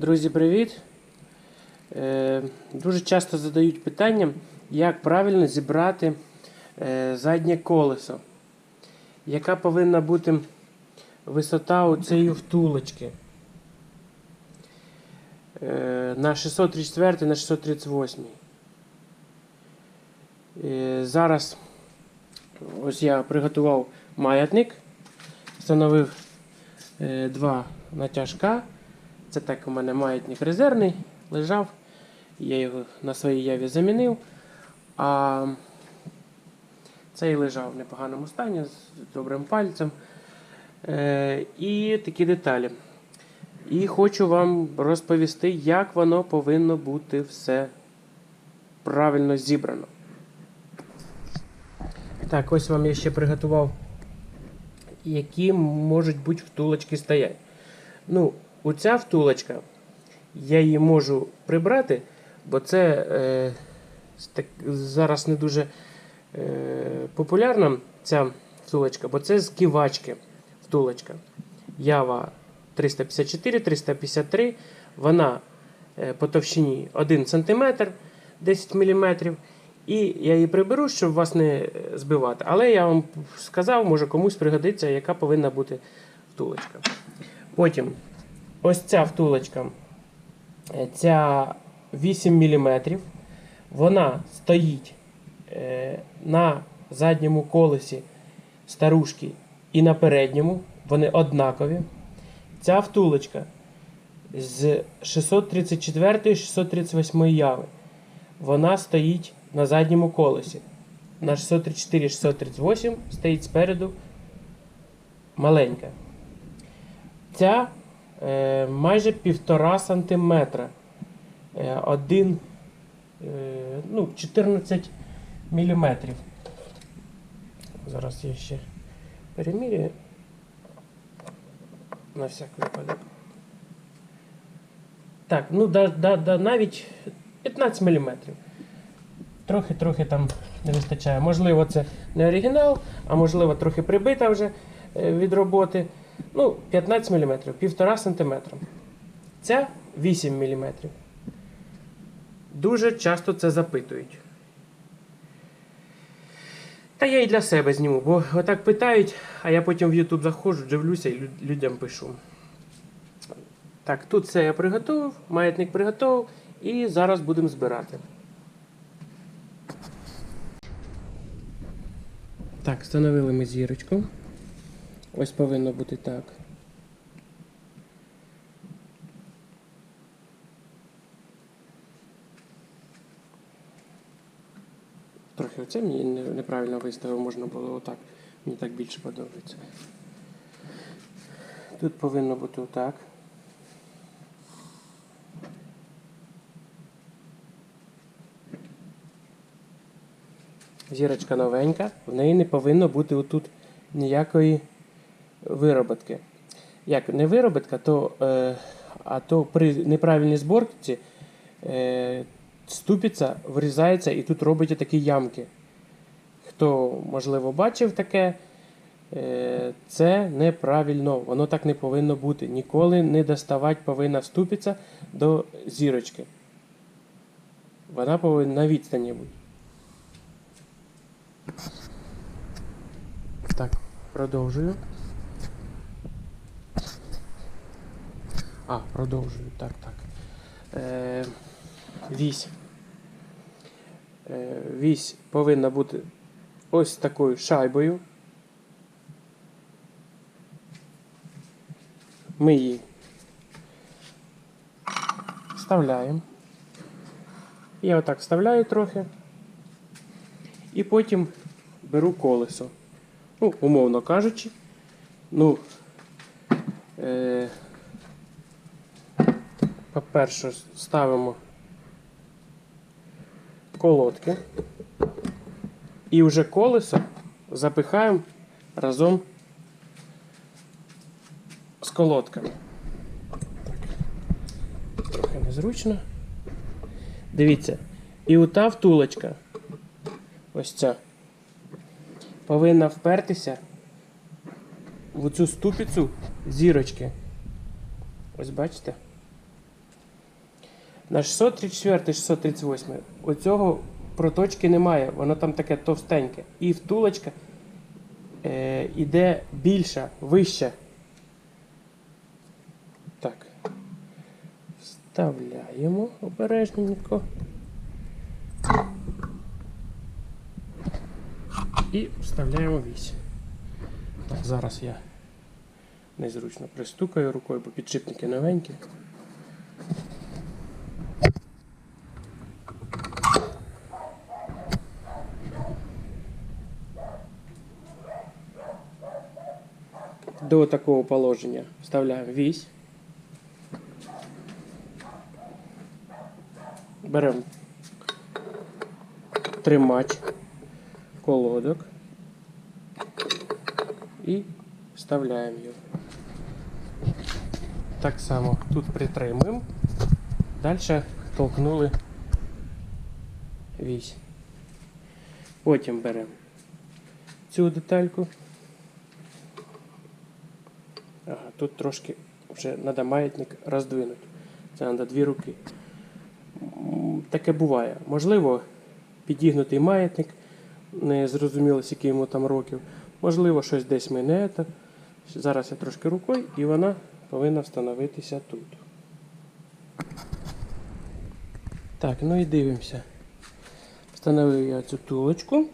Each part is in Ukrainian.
Друзі, привіт! Е, дуже часто задають питання, як правильно зібрати е, заднє колесо. Яка повинна бути висота у цієї втулочки е, на 634 на 638. Е, зараз ось я приготував маятник, встановив е, два натяжка. Це так у мене маятник резервний лежав. Я його на своїй яві замінив. А цей лежав в непоганому стані з добрим пальцем. Е, і такі деталі. І хочу вам розповісти, як воно повинно бути все правильно зібрано. Так, ось вам я ще приготував, які можуть бути втулочки стоять. Ну, оця втулочка, я її можу прибрати, бо це е, так, зараз не дуже е, популярна ця втулочка, бо це з ківачки втулочка. Ява 354-353. Вона е, по товщині 1 см 10 мм. І я її приберу, щоб вас не збивати. Але я вам сказав, може комусь пригодиться, яка повинна бути втулочка. Потім ось ця втулочка, е, ця 8 мм. Вона стоїть е, на задньому колесі старушки і на передньому. Вони однакові. Ця втулочка з 634 638 яви. Вона стоїть на задньому колесі. На 634-638 стоїть спереду маленька. Ця майже півтора сантиметра. Е, один, е, ну, 14 міліметрів. Зараз я ще перемірюю. На всяк випадок. Так, ну да, да, да, навіть 15 мм. Трохи-трохи там не вистачає. Можливо, це не оригінал, а можливо, трохи прибита вже е, від роботи. Ну, 15 мм, 1,5 см. Ця 8 мм. Дуже часто це запитують. Та я і для себе зніму, бо отак питають, а я потім в YouTube заходжу, дивлюся і людям пишу. Так, тут все я приготував, маятник приготував і зараз будемо збирати. Так, встановили ми зірочку. Ось повинно бути так. Трохи оце мені неправильно виставив, можна було отак. Мені так більше подобається. Тут повинно бути отак. Зірочка новенька, в неї не повинно бути отут ніякої вироботки. Як не вироботка, то, е, а то при неправильній зборці е, ступиця врізається і тут робить такі ямки. Хто, можливо, бачив таке, е, це неправильно, воно так не повинно бути. Ніколи не доставати повинна ступиця до зірочки. Вона повинна на відстані бути. Так, продовжую. А, продовжую. Так, так. Е, вісь. Е, вісь повинна бути ось такою шайбою. Ми її вставляємо. Я отак вставляю трохи. І потім беру колесо. Ну, умовно кажучи. Ну, е, по-перше, ставимо колодки. І вже колесо запихаємо разом з колодками. Трохи незручно. Дивіться. І ота втулочка. Ось ця. Повинна впертися в цю ступицю зірочки. Ось бачите? На 634, 638 оцього проточки немає, воно там таке товстеньке. І втулочка е, іде більша, вища. Так. Вставляємо обережненько. І вставляємо вісь. Зараз я незручно пристукаю рукою, бо підшипники новенькі. До такого положення вставляємо вісь. Беремо тримач колодок і вставляємо його. Так само тут притримуємо. Далі толкнули вісь. Потім беремо цю детальку. Тут трошки вже треба маятник роздвинути. Це треба дві руки. Таке буває. Можливо, підігнутий маятник, не зрозуміло, скільки йому там років. Можливо, щось десь мине. та- Зараз я трошки рукою і вона повинна встановитися тут. Так, ну і дивимося. Встановив я цю тулочку.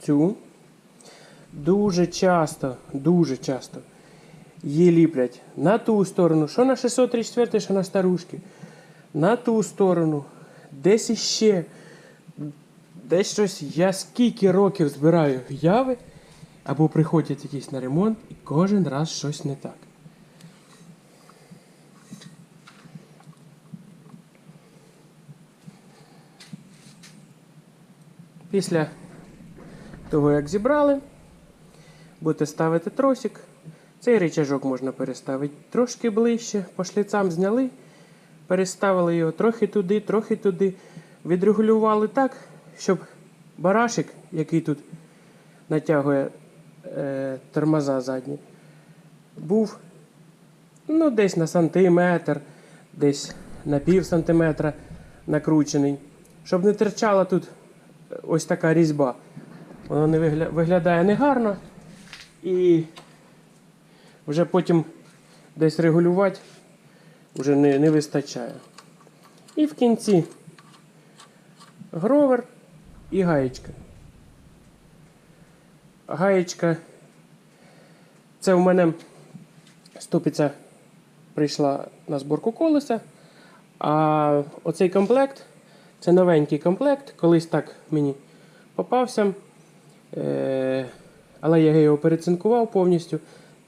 Цю. Дуже часто, дуже часто її ліплять на ту сторону, що на 634, що на старушки. На ту сторону, десь іще. Десь щось я скільки років збираю яви, або приходять якісь на ремонт, і кожен раз щось не так. Після того, як зібрали, будете ставити тросик. Цей рычажок можна переставити трошки ближче, по шліцам зняли, переставили його трохи туди, трохи туди. Відрегулювали так, щоб барашек, який тут натягує е, тормоза задні, був ну, десь на сантиметр, десь на пів сантиметра накручений, щоб не терчала тут ось така різьба. Воно не вигля... виглядає негарно і вже потім десь регулювати вже не, не вистачає. І в кінці гровер і гаєчка. Гаєчка. Це у мене ступиця прийшла на зборку колеса. А оцей комплект це новенький комплект. Колись так мені попався. Е, але я його перецинкував повністю.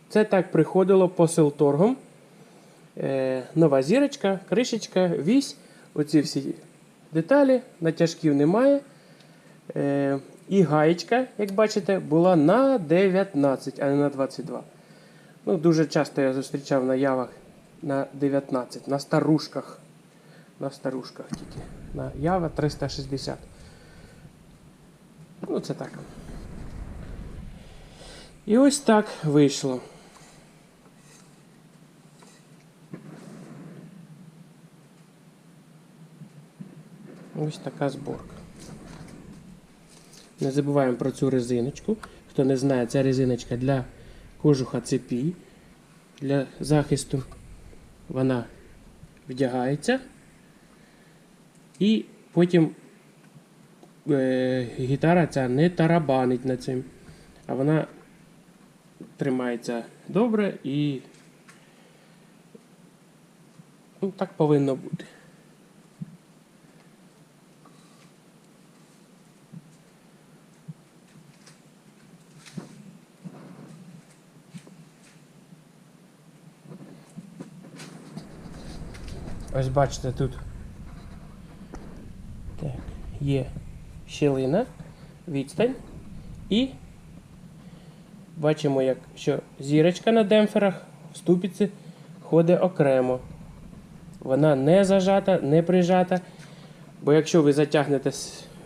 Це так приходило по селторгам. Е, нова зірочка, кришечка, вісь. Оці всі деталі, натяжків немає. Е, і гаєчка, як бачите, була на 19, а не на 22. Ну, Дуже часто я зустрічав на явах на 19, на старушках. На старушках тільки. На ява 360. Ну, це так. І ось так вийшло. Ось така зборка. Не забуваємо про цю резиночку. Хто не знає, ця резиночка для кожуха цепі, для захисту. Вона вдягається. І потім е, гітара ця не тарабанить на цим, а вона тримається добре і ну, так повинно бути. Ось бачите тут так, є щілина, відстань і бачимо, як, що зірочка на демпферах в ступиці ходить окремо. Вона не зажата, не прижата. Бо якщо ви затягнете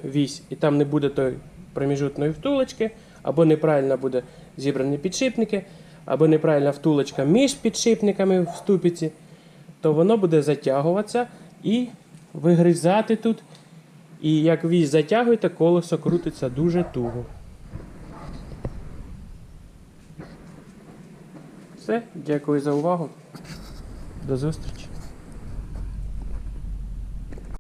вісь і там не буде тої проміжутної втулочки, або неправильно буде зібрані підшипники, або неправильна втулочка між підшипниками в ступиці, то воно буде затягуватися і вигризати тут. І як вісь затягуєте, колесо крутиться дуже туго. Все, дякую за увагу. До зустрічі.